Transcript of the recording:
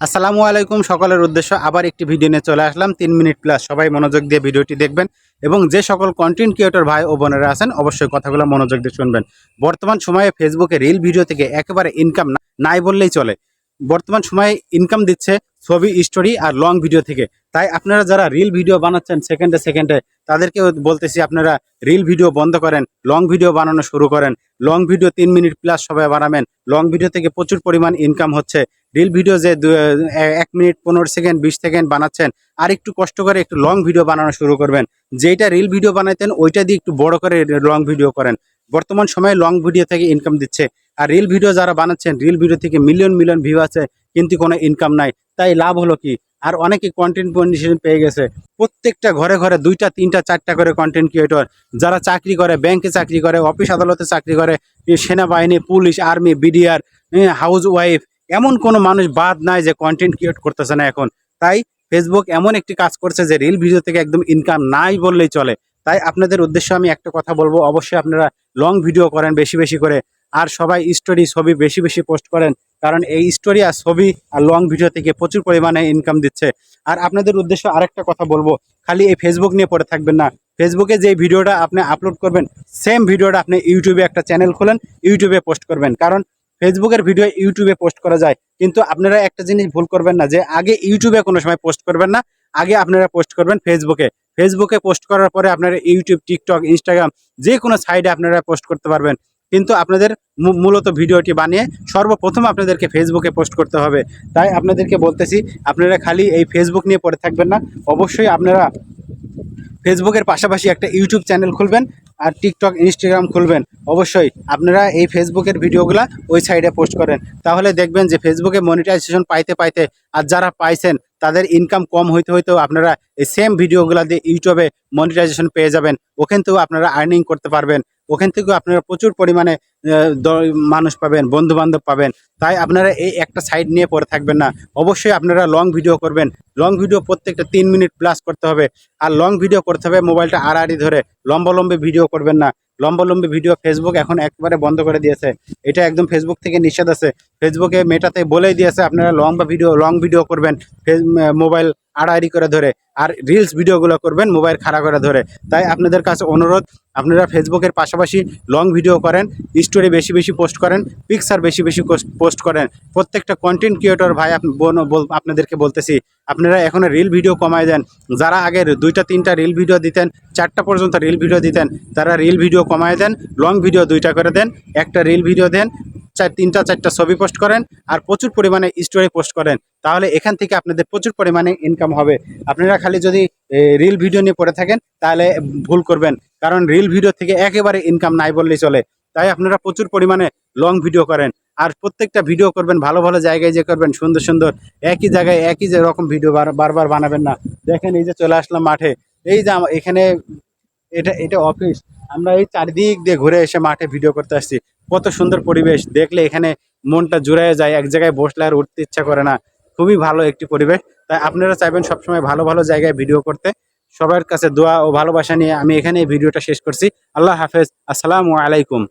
আসসালামু আলাইকুম, সকলের উদ্দেশ্য আবার একটি ভিডিও নিয়ে চলে আসলাম। তিন মিনিট প্লাস সবাই মনোযোগ দিয়ে ভিডিওটি দেখবেন এবং যে সকল কন্টেন্ট ক্রিয়েটর ভাই ও বোনেরা আছেন, অবশ্যই কথাগুলো মনোযোগ দিয়ে শুনবেন। বর্তমান সময়ে ফেসবুকে রিল ভিডিও থেকে একেবারে ইনকাম নাই বললেই চলে। বর্তমান সময়ে ইনকাম দিচ্ছে ছবি স্টোরি আর লং ভিডিও থেকে। তাই আপনারা যারা রিল ভিডিও বানাচ্ছেন সেকেন্ডে সেকেন্ডে তাদেরকে বলতেছি আপনারা রিল ভিডিও বন্ধ করেন লং ভিডিও বানানো শুরু করেন। লং ভিডিও তিন মিনিট প্লাস সবাই বানাবেন। লং ভিডিও থেকে প্রচুর পরিমাণ ইনকাম হচ্ছে। রিল ভিডিও যে এক মিনিট, পনেরো সেকেন্ড, বিশ সেকেন্ড বানাচ্ছেন, আর একটু কষ্ট করে একটু লং ভিডিও বানানো শুরু করবেন। যেটা রিল ভিডিও বানাইতেন, ওইটা দিয়ে একটু বড় করে লং ভিডিও করেন। বর্তমান সময়ে লং ভিডিও থেকে ইনকাম দিচ্ছে। আর রিল ভিডিও যারা বানাচ্ছেন রিল ভিডিও থেকে মিলিয়ন মিলিয়ন ভিউ আছে, কিন্তু কোনো ইনকাম নাই। তাই লাভ হলো কি? আর অনেকে কন্টেন্ট কন্ডিশন পেয়ে গেছে। প্রত্যেকটা ঘরে ঘরে দুইটা, তিনটা, চারটা করে কন্টেন্ট ক্রিয়েটর যারা চাকরি করে ব্যাংকে চাকরি করে অফিস আদালতে চাকরি করে, সেনাবাহিনী, police army BDR housewife এমন কোনো মানুষ বাদ নাই যে কন্টেন্ট ক্রিয়েট করতেছে না এখন। তাই ফেসবুক এমন একটি কাজ করছে যে রিল ভিডিও থেকে একদম ইনকাম নাই বললেই চলে। তাই আপনাদের উদ্দেশ্যে আমি একটা কথা বলব, অবশ্যই আপনারা লং ভিডিও করেন বেশি বেশি করে, আর সবাই স্টোরি ছবি বেশি বেশি পোস্ট করেন, কারণ এই স্টোরি আর ছবি আর লং ভিডিও থেকে প্রচুর পরিমাণে ইনকাম দিচ্ছে। আর আপনাদের উদ্দেশ্যে আরেকটা কথা বলব, খালি এই ফেসবুক নিয়ে পড়ে থাকবেন না। ফেসবুকে যে ভিডিওটা আপনি আপলোড করবেন সেম ভিডিওটা আপনি ইউটিউবে একটা চ্যানেল খোলেন ইউটিউবে পোস্ট করবেন। কারণ ফেসবুকের ভিডিও ইউটিউবে পোস্ট করা যায়। কিন্তু আপনারা একটা জিনিস ভুল করবেন না যে আগে ইউটিউবে কোনো সময় পোস্ট করবেন না, আগে আপনারা পোস্ট করবেন ফেসবুকে ফেসবুকে পোস্ট করার পরে আপনারা ইউটিউব টিকটক ইনস্টাগ্রাম যে কোনো সাইডে আপনারা পোস্ট করতে পারবেন। কিন্তু আপনাদের মূলত ভিডিওটি বানিয়ে সর্বপ্রথম আপনাদেরকে ফেসবুকে পোস্ট করতে হবে। তাই আপনাদেরকে বলতেছি, আপনারা খালি এই ফেসবুক নিয়ে পড়ে থাকবেন না। অবশ্যই আপনারা ফেসবুকের পাশাপাশি একটা ইউটিউব চ্যানেল খুলবেন আর টিকটক ইনস্টাগ্রাম খুলবেন। অবশ্যই আপনারা এই ফেসবুকের ভিডিওগুলা ওই সাইডে পোস্ট করেন। তাহলে দেখবেন যে ফেসবুকে মনিটাইজেশন পাইতে পাইতে আর যারা পাইছেন, তাদের ইনকাম কম হইতে হইতেও আপনারা এই সেম ভিডিওগুলা দিয়ে ইউটিউবে মনিটাইজেশন পেয়ে যাবেন। ওখান থেকেও আপনারা আর্নিং করতে পারবেন। ওখান থেকেও আপনারা প্রচুর পরিমাণে মানুষ পাবেন বন্ধু বান্ধব পাবেন। তাই আপনারা এই একটা সাইড নিয়ে পড়ে থাকবেন না। অবশ্যই আপনারা লং ভিডিও করবেন। লং ভিডিও প্রত্যেকটা তিন মিনিট প্লাস করতে হবে। আর লং ভিডিও করতে হবে মোবাইলটা আড়াআড়ি ধরে। লম্বা ভিডিও করবেন না। লম্বা ভিডিও ফেসবুক এখন একবারে বন্ধ করে দিয়েছে। এটা একদম ফেসবুক থেকে নিষেধ আছে। ফেসবুকে মেটাতে বলেই দিয়েছে, আপনারা লম্বা ভিডিও লং ভিডিও করবেন। মোবাইল আড়াআড়ি করে ধরে আর রিলস ভিডিওগুলো করবেন মোবাইল খাড়া করে ধরে। তাই আপনাদের কাছে অনুরোধ, আপনারা ফেসবুকের পাশাপাশি লং ভিডিও করেন স্টোরি বেশি বেশি পোস্ট করেন পিকচার বেশি বেশি পোস্ট করেন। প্রত্যেকটা কন্টেন্ট ক্রিয়েটর ভাই আপনাদেরকে বলতেছি, আপনারা এখন রিল ভিডিও কমায় দেন। যারা আগে দুইটা, তিনটা রিল ভিডিও দিতেন, চারটা পর্যন্ত রিল ভিডিও দিতেন, তারা রিল ভিডিও কমায় দেন লং ভিডিও দুইটা করে দেন, একটা রিল ভিডিও দেন চার তিনটা, চারটা ছবি পোস্ট করেন আর প্রচুর পরিমাণে স্টোরি পোস্ট করেন। তাহলে এখান থেকে আপনাদের প্রচুর পরিমাণে ইনকাম হবে। আপনারা খালি যদি রিল ভিডিও নিয়ে পড়ে থাকেন, তাহলে ভুল করবেন। কারণ রিল ভিডিও থেকে একেবারে ইনকাম নাই বললেই চলে। তাই আপনারা প্রচুর পরিমাণে লং ভিডিও করেন। আর প্রত্যেকটা ভিডিও করবেন, ভালো ভালো জায়গায় যে করবেন, সুন্দর সুন্দর। একই জায়গায় একই যে রকম ভিডিও বারবার বানাবেন না। দেখেন এই যে চলে আসলাম মাঠে। এই যে এখানে এটা এটা অফিস আমরা এই চারিদিক দিয়ে ঘুরে এসে মাঠে ভিডিও করতে আসছি। কত সুন্দর পরিবেশ। দেখলে এখানে মনটা জুড়ে যায়, এক জায়গায় বসলে আর উঠতে ইচ্ছা করে না। খুবই ভালো একটি পরিবেশ। তাই আপনারা চাইবেন সবসময় ভালো ভালো জায়গায় ভিডিও করতে। সবার কাছে দোয়া ও ভালোবাসা নিয়ে আমি এখানে ভিডিওটা শেষ করছি। আল্লাহ হাফেজ। আসসালামু আলাইকুম।